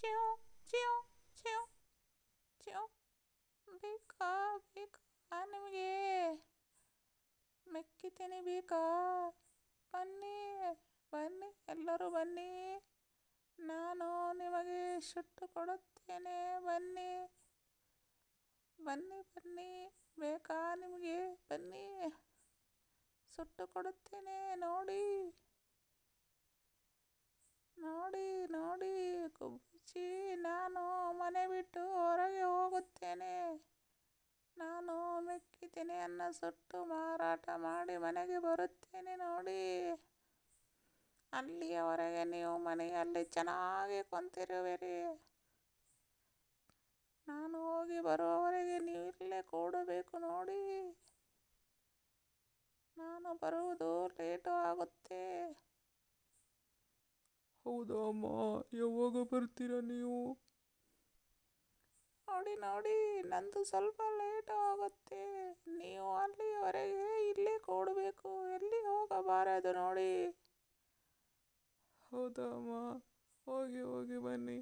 Chew chew chew chew ಬೇಕಾ ಬೇಕಾ ನಿಮಗೆ ಮೆಕ್ಕಿತೇನೆ ಬೇಕಾ ಬನ್ನಿ ಬನ್ನಿ ಎಲ್ಲರೂ ಬನ್ನಿ. ನಾನು ನಿಮಗೆ ಸುಟ್ಟು ಕೊಡುತ್ತೇನೆ, ಬನ್ನಿ. ಬನ್ನಿ ಬನ್ನಿ. ಬೇಕಾ ನಿಮಗೆ? ಬನ್ನಿ. ಸುಟ್ಟು ಕೊಡುತ್ತೇನೆ, ನೋಡಿ. ನೋಡಿ ನೋಡಿ. ಗುಬ್ಬಚ್ಚಿ, ನಾನು ಮನೆ ಬಿಟ್ಟು ಹೊರಗೆ ಹೋಗುತ್ತೇನೆ. ನಾನು ಮೆಕ್ಕಿತೆನೆಯನ್ನು ಸುಟ್ಟು ಮಾರಾಟ ಮಾಡಿ ಮನೆಗೆ ಬರುತ್ತೇನೆ ನೋಡಿ. ಅಲ್ಲಿಯವರೆಗೆ ನೀವು ಮನೆಯಲ್ಲಿ ಚೆನ್ನಾಗಿ ಕುಂತಿರುವಿರಿ. ನಾನು ಹೋಗಿ ಬರುವವರೆಗೆ ನೀವು ಇಲ್ಲೇ ಕೂಡಬೇಕು ನೋಡಿ. ನಾನು ಬರುವುದು ಲೇಟು ಆಗುತ್ತೆ ಹೌದಾ ಅಮ್ಮ. ಯಾವಾಗ ಬರ್ತೀರಾ ನೀವು? ನೋಡಿ ನೋಡಿ ನಂದು ಸ್ವಲ್ಪ ಲೇಟ್ ಆಗುತ್ತೆ. ನೀವು ಅಲ್ಲಿವರೆಗೆ ಇಲ್ಲೇ ಕೂಡಬೇಕು. ಎಲ್ಲಿ ಹೋಗಬಾರದು ನೋಡಿ. ಹೌದಾ ಅಮ್ಮ? ಹೋಗಿ ಹೋಗಿ ಬನ್ನಿ.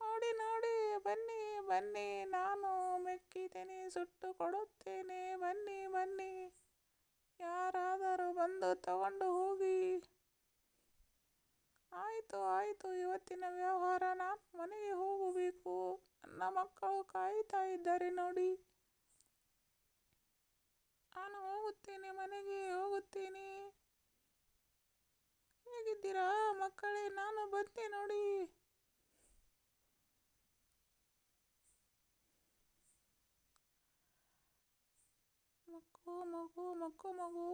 ನೋಡಿ ನೋಡಿ ಬನ್ನಿ ಬನ್ನಿ. ನಾನು ಮೆಕ್ಕಿದ್ದೇನೆ ಸುಟ್ಟು ಕೊಡುತ್ತೇನೆ. ಬನ್ನಿ ಬನ್ನಿ. ಯಾರಾದರೂ ಬಂದು ತಗೊಂಡು ಹೋಗಿ. ಆಯಿತು ಆಯಿತು, ಇವತ್ತಿನ ವ್ಯವಹಾರ ನಾನು ಮನೆಗೆ ಹೋಗಬೇಕು. ನನ್ನ ಮಕ್ಕಳು ಕಾಯ್ತಾ ಇದ್ದಾರೆ ನೋಡಿ. ನಾನು ಹೋಗುತ್ತೇನೆ, ಮನೆಗೆ ಹೋಗುತ್ತೇನೆ. ಹೇಗಿದ್ದೀರಾ ಮಕ್ಕಳೇ? ನಾನು ಬಂದೆ ನೋಡಿ. ಮಗು ಮಗು ಮಗು ಮಗು.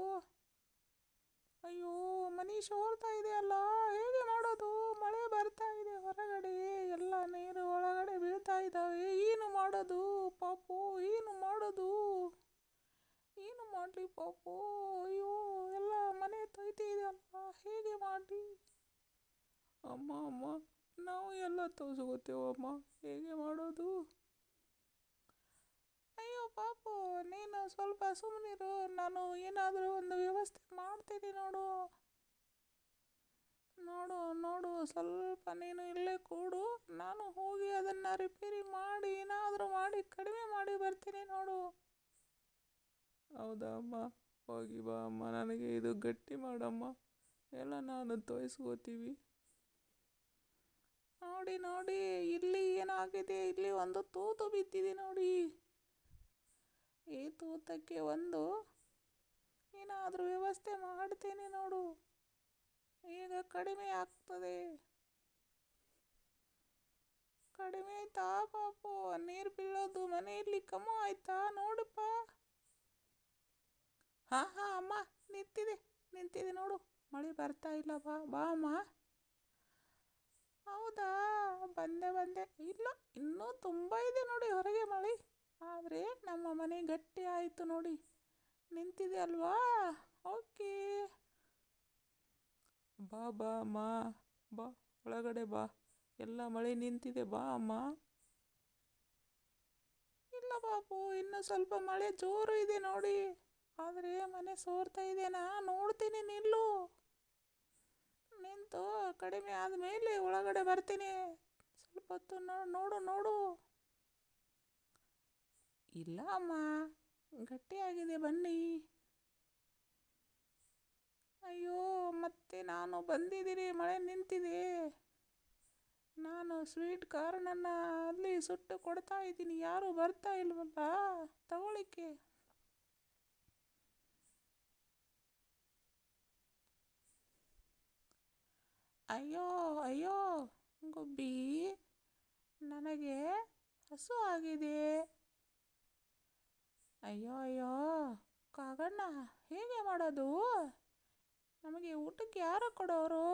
ಅಯ್ಯೋ ಮನೆ ಶೋರ್ತಾ ಇದೆ ಅಲ್ಲ ಹೇಗೆ ಮಾಡೋದು? ಮಳೆ ಬರ್ತಾ ಇದೆ ಹೊರಗಡೆ, ಎಲ್ಲ ನೀರು ಒಳಗಡೆ ಬೀಳ್ತಾ ಇದ್ದಾವೆ. ಏನು ಮಾಡೋದು? ಪಾಪು, ಏನು ಮಾಡೋದು? ಏನು ಮಾಡಲಿ ಪಾಪು? ಅಯ್ಯೋ, ಎಲ್ಲ ಮನೆ ತೊಯ್ತಿದೆಯಲ್ಲ ಹೇಗೆ ಮಾಡಲಿ? ಅಮ್ಮ ಅಮ್ಮ, ನಾವು ಎಲ್ಲ ತೋರಿಸ್ಕೋತೇವಮ್ಮ ಹೇಗೆ ಮಾಡೋದು? ಅಯ್ಯೋ ಪಾಪು, ನೀನು ಸ್ವಲ್ಪ ಸುಮ್ಮನಿರು ನಾನು ಏನಾದರೂ ಒಂದು ವ್ಯವಸ್ಥೆ ಮಾಡ್ತೀನಿ ನೋಡು. ನೋಡು ನೋಡು, ಸ್ವಲ್ಪ ನೀನು ಇಲ್ಲೇ ಕೂಡು. ನಾನು ಹೋಗಿ ಅದನ್ನು ರಿಪೇರಿ ಮಾಡಿ, ಏನಾದರೂ ಮಾಡಿ, ಕಡಿಮೆ ಮಾಡಿ ಬರ್ತೀನಿ ನೋಡು. ಹೌದಾ ಅಮ್ಮ? ಹೋಗಿ ಬಾ ಅಮ್ಮ, ನನಗೆ ಇದು ಗಟ್ಟಿ ಮಾಡಮ್ಮ. ಎಲ್ಲ ನಾನು ತೋರಿಸ್ಕೋತೀವಿ ನೋಡಿ ನೋಡಿ, ಇಲ್ಲಿ ಏನಾಗಿದೆ? ಇಲ್ಲಿ ಒಂದು ತೂತು ಬಿದ್ದಿದೆ ನೋಡಿ. ಈ ತೂತಕ್ಕೆ ಒಂದು, ಏನಾದರೂ ವ್ಯವಸ್ಥೆ ಮಾಡ್ತೇನೆ ನೋಡು. ಈಗ ಕಡಿಮೆ ಆಗ್ತದೆ. ಕಡಿಮೆ ಆಯ್ತಾ ಪಾಪು, ನೀರು ಬೀಳೋದು ಮನೆಯಲ್ಲಿ ಕಮ್ಮು ಆಯ್ತಾ ನೋಡಪ್ಪ. ಹಾ ಹಾ, ಅಮ್ಮ, ನಿಂತಿದೆ ನಿಂತಿದೆ ನೋಡು. ಮಳೆ ಬರ್ತಾ ಇಲ್ಲ, ಬಾ ಬಾ, ಅಮ್ಮ. ಹೌದಾ? ಬಂದೆ ಬಂದೆ. ಇಲ್ಲ, ಇನ್ನೂ ತುಂಬ ಇದೆ ನೋಡಿ ಹೊರಗೆ ಮಳೆ. ಆದರೆ ನಮ್ಮ ಮನೆ ಗಟ್ಟಿ ಆಯಿತು ನೋಡಿ. ನಿಂತಿದೆ ಅಲ್ವಾ? ಓಕೆ. ಬಾ ಬಾ, ಅಮ್ಮ. ಬಾ, ಒಳಗಡೆ ಬಾ. ಎಲ್ಲ ಮಳೆ ನಿಂತಿದೆ, ಬಾ, ಅಮ್ಮ. ಇಲ್ಲ ಬಾಬು, ಇನ್ನೂ ಸ್ವಲ್ಪ ಮಳೆ ಜೋರು ಇದೆ ನೋಡಿ. ಆದರೆ ಮನೆ ಸೋರ್ತಾ ಇದೆ ನಾ ನೋಡ್ತೀನಿ, ನಿಲ್ಲು. ನಿಂತು ಕಡಿಮೆ ಆದಮೇಲೆ ಒಳಗಡೆ ಬರ್ತೀನಿ. ಸ್ವಲ್ಪ ಹೊತ್ತು ನೋಡು ನೋಡು. ಇಲ್ಲ ಅಮ್ಮ, ಗಟ್ಟಿಯಾಗಿದೆ, ಬನ್ನಿ. ಅಯ್ಯೋ, ಮತ್ತೆ ನಾನು ಬಂದಿದ್ದೀರಿ, ಮಳೆ ನಿಂತಿದೆ. ನಾನು ಸ್ವೀಟ್ ಕಾರ್ನನ್ನು ಅಲ್ಲಿ ಸುಟ್ಟು ಕೊಡ್ತಾ ಇದ್ದೀನಿ, ಯಾರು ಬರ್ತಾ ಇಲ್ವಲ್ಲ, ತಗೊಳ್ಳಿಕ್ಕೆ. ಅಯ್ಯೋ ಅಯ್ಯೋ, ಗುಬ್ಬಿ, ನನಗೆ ಹಸು ಆಗಿದೆ. ಅಯ್ಯೋ ಅಯ್ಯೋ, ಕಾಗಣ್ಣ, ಹೇಗೆ ಮಾಡೋದು? ನಮಗೆ ಊಟಕ್ಕೆ ಯಾರು ಕೊಡೋರು?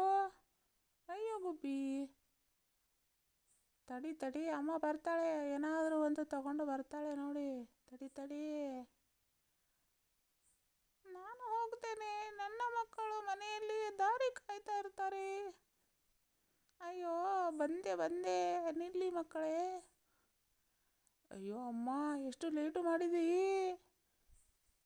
ಅಯ್ಯೋ, ಗುಬ್ಬಿ. ತಡಿ ತಡಿ, ಅಮ್ಮ ಬರ್ತಾಳೆ. ಏನಾದರೂ ಒಂದು ತಗೊಂಡು ಬರ್ತಾಳೆ ನೋಡಿ. ತಡಿ ತಡಿ. ನಾನು ಹೋಗ್ತೇನೆ. ನನ್ನ ಮಕ್ಕಳು ಮನೆಯಲ್ಲಿ ದಾರಿ ಕಾಯ್ತಾ ಇರ್ತಾರೆ. ಅಯ್ಯೋ, ಬಂದೆ ಬಂದೆ. ನಿಲ್ಲಿ ಮಕ್ಕಳೇ. ಅಯ್ಯೋ ಅಮ್ಮ ಎಷ್ಟು ಲೇಟು ಮಾಡಿದಿ?